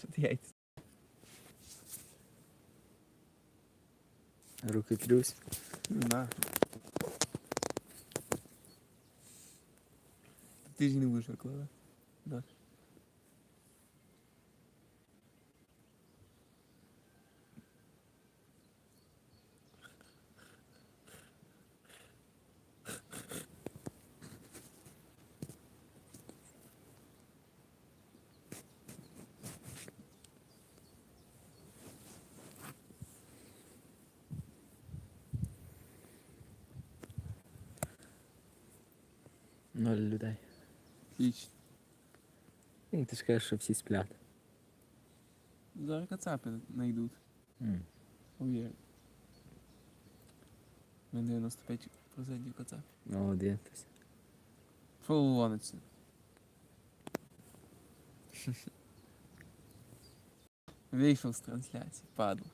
Що ти яйця? Руки трюсь. Да. Ти ж не будеш викладати. Да. Ноль людей. Фіч. Ну, ти ж кажеш, що всі сплять. Зараз кацапи знайдуть. М. Увір. Ми 95% кацапів. Молодець. Що вивониться? Вийшов з трансляції, падло.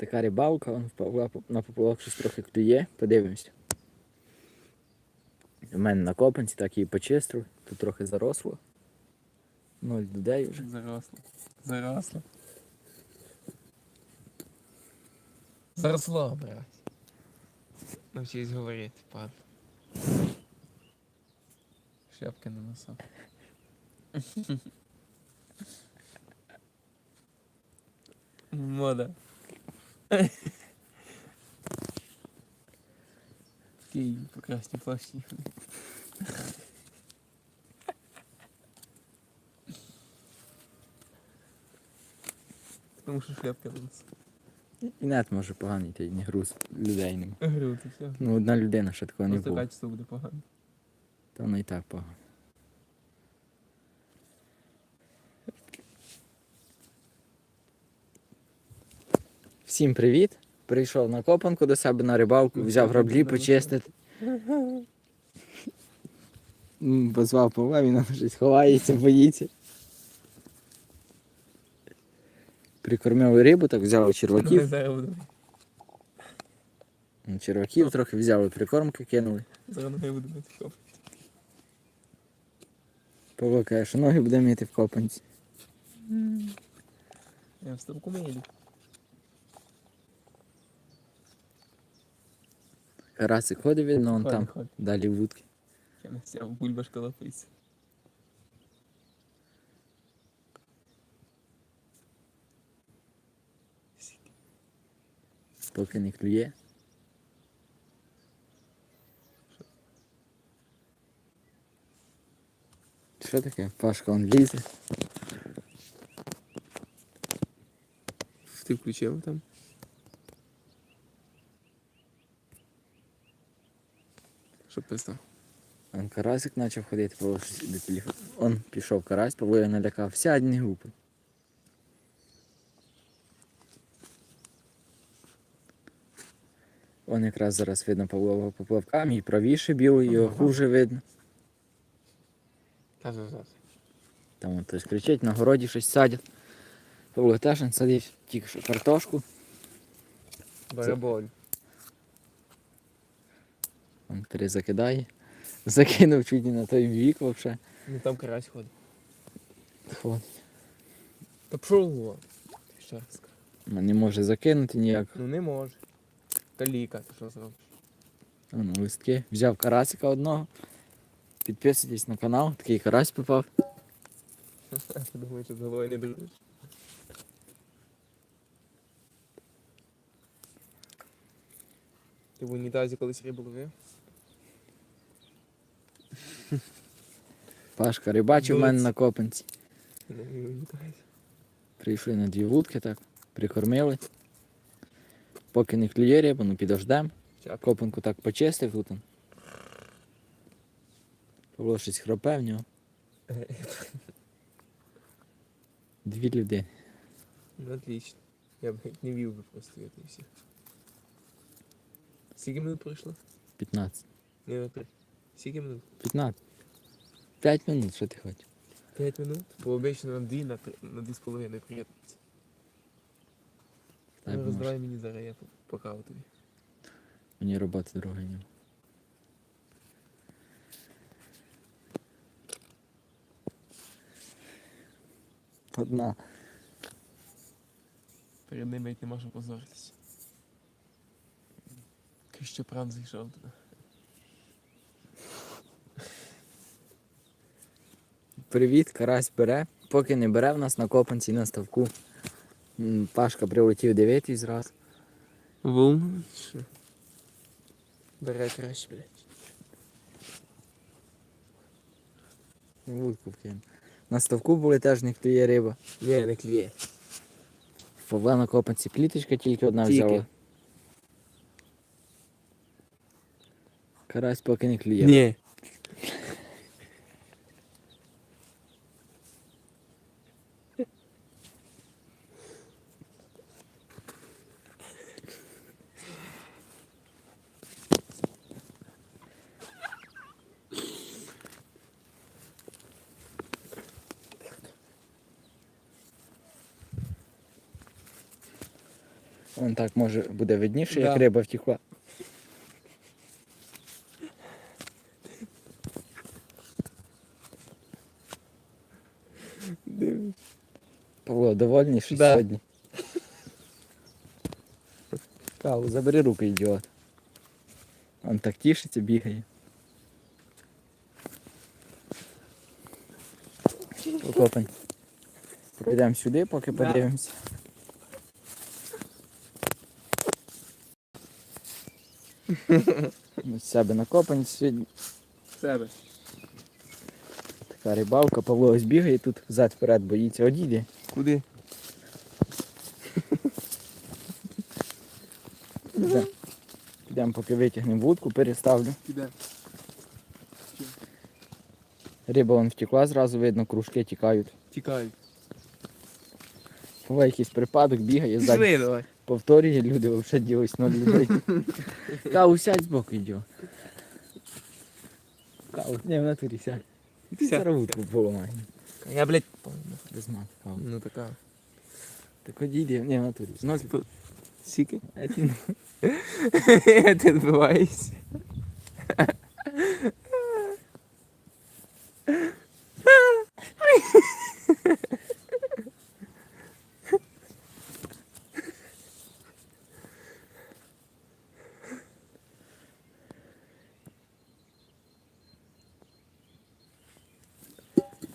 Така рибалка, он Павла на поплавок щось трохи клює, подивимось. У мене на копанці так її почистив, тут трохи заросло. Ноль людей вже. Заросло. Заросло. Заросло, брат. Навчись говорити, падло. Шляпки на носу. Мода. Такий по красній плащі. Тому що шляпки на носу. І нет може поганий, та й не груз людей нема. Говорю, ти все. Ну, одна людина ще такого не Просто було. качество буде погано. Та воно і так погано. Всім привіт! Прийшов на копанку до себе на рибалку, взяв граблі почистити. Позвав Павла, він щось ховається, боїться. Прикормив рибу, так взяв черваків. Ну, Черваків трохи взяли, прикормки кинули. Зараз ноги буду мити хоп. Павло каже, що ноги буде мити в копанці. Я в ставку милі. Карасик ходить видно, вон Ходить, там, ходить. далі вудки. Я не сяв, бульбашка лапиться. Поки не клює. Що таке? Пашка он лізе. Ти включив там? Що писав? Он карасик почав ходити, щось до телефону. Он пішов карась, Павло його налякав. Сядь, не гупи. Он якраз зараз видно Павлового поплавка, мій правіше білий, його хуже видно. Там от хтось кричить, на городі щось садять. Павло теж садив тільки що картошку. Бараболь. Он перезакидає. Закинув чуть не на той бік взагалі. Ну там карась ходить. От. Та пшов. Ще раз кажу. Не може закинути ніяк. Ну не може. Каліка, ти що зробиш? Воно листки. Взяв карасика одного. Підписуйтесь на канал, такий карась попав. Думаю, що з головою не дружиш. Ти в унітазі колись рибу ловив? Пашка рибачив в мене на копанці. Прийшли на дві вудки так, прикормили. Поки не клює риба, ну підождем. Чак. Копанку так почистив тут. Павло щось хропе в нього. Дві людини. Ну, отлично. Я б не вів би просто і все. Скільки минут пройшло? 15. Не три. Скільки минут? 15. П'ять минут, що ти хочеш? П'ять минут? Бо обично на дві, на три, на дві з половиною приєднатися. Ну, розбирай мені зараз, я покажу тобі. Мені роботи другої нема. Одна. Перед ними я не що позоритися. Ти ще прав зайшов туди. Привіт, карась бере. Поки не бере в нас на копанці на ставку. Пашка прилетів дев'ятий зразу. Волну? Бере краще, блядь. Вудку вкинув. На ставку були теж не клює риба. Ні, не клює. Павла на копанці кліточка тільки одна Тільки. взяла. Карась поки не клює. Ні. Вон так може буде видніше, Да. як риба втекла. Дивись. Павло, довольний що Да. сьогодні. Павло, забери руки, ідіот. Он так тішиться, бігає. Покопань. Підемо сюди, поки Да. подивимося. З себе накопань сьогодні. Себе. Така рибалка, Павло ось бігає тут взад вперед боїться. Одійди. Куди? Підемо. Підемо, поки витягнемо вудку, переставлю. Піде. Риба вон втекла, зразу видно, кружки тікають. Тікають. Буває якийсь припадок, бігає ззаді. Пішли давай. Повторює, люди взагалі ділись ноль людей. Кау, сядь збоку йдіо. Кау, не в натурі сядь. Ти Сядь. зараз вудку поламай. Я, блядь, Без мат, ну така. Так одійди, не в натурі. Типу, Сіки? А ти Ти відбиваєшся.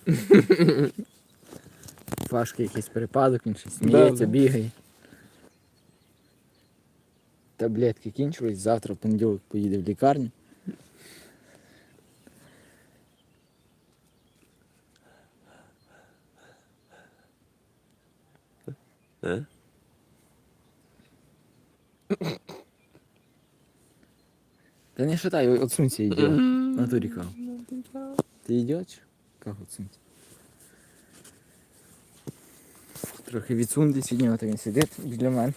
Пашка якийсь припадок, він щось сміється, бігає. Таблетки кінчились, завтра в понеділок поїде в лікарню. Та не шатай, отсунься, ідіот. Натурі кав. Ти ідіот? Кав отсунься. Трохи відсунь сьогодні, от він сидить біля мене.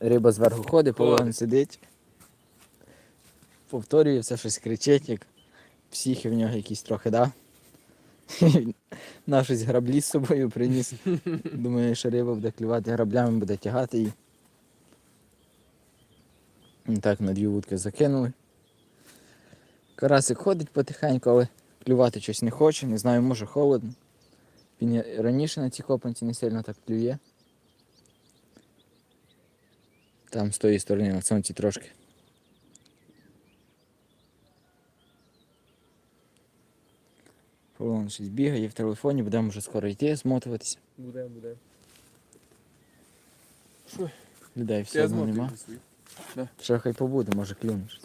Риба зверху ходить, полон сидить. Повторює, все щось кричить, як психи в нього якісь трохи, да? На щось граблі з собою приніс. Думаю, що риба буде клювати граблями, буде тягати її. Так, на дві вудки закинули. Карасик ходить потихеньку, але клювати щось не хоче, не знаю, може холодно. Він раніше на цій копанці не сильно так клює. Там з тої сторони на сонці трошки. Полон щось бігає в телефоні, будемо вже скоро йти, змотуватися. Буде, буде. Людей все одно нема. Ще хай побуде, може клюнеш.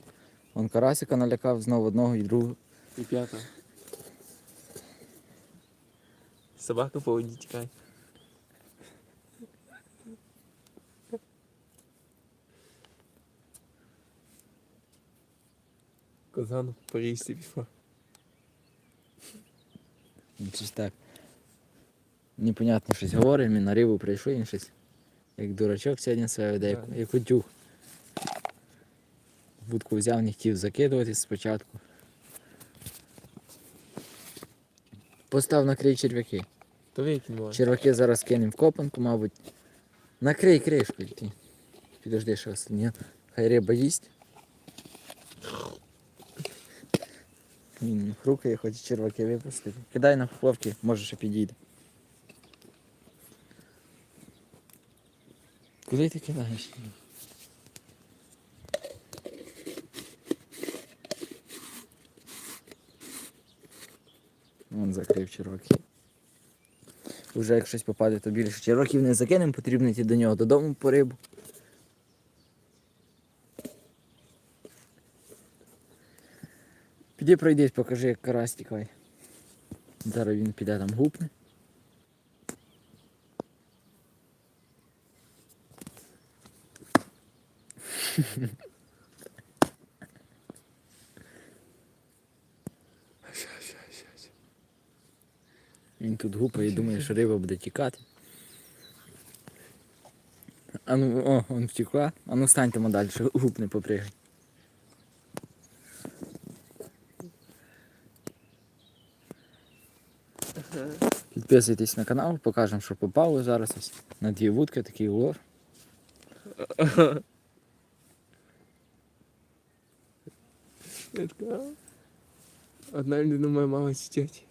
Вон карасика налякав знову одного і другого. І п'ята. Собака по воді тікає. Козан по річці пішла. Він щось так. Непонятно щось говорить, він на рибу прийшов, він щось. Як дурачок сьогодні себе веде, як, як утюг. Будку взяв, не хотів закидувати спочатку. Постав накрий черв'яки. То викинь може. Черв'яки зараз кинемо в копанку, мабуть. Накрий кришкою ти. Підожди, що останнє. Хай риба їсть. Він хрукає, хоче черваки випустити. Кидай на поплавки, може ще підійде. Куди ти кидаєш? Вон закрив черваки. Уже як щось попаде, то більше черваків не закинемо, потрібно йти до нього додому по рибу. Піди пройдись, покажи, як карась тікає. Зараз він піде там гупне. Він тут гупає і думає, що риба буде тікати. А ну, о, он втекла. А ну стань там далі, гупне попригай. Підписуйтесь на канал, покажемо, що попало зараз ось на дві вудки, такий улов. Одна людина моя мама сидять.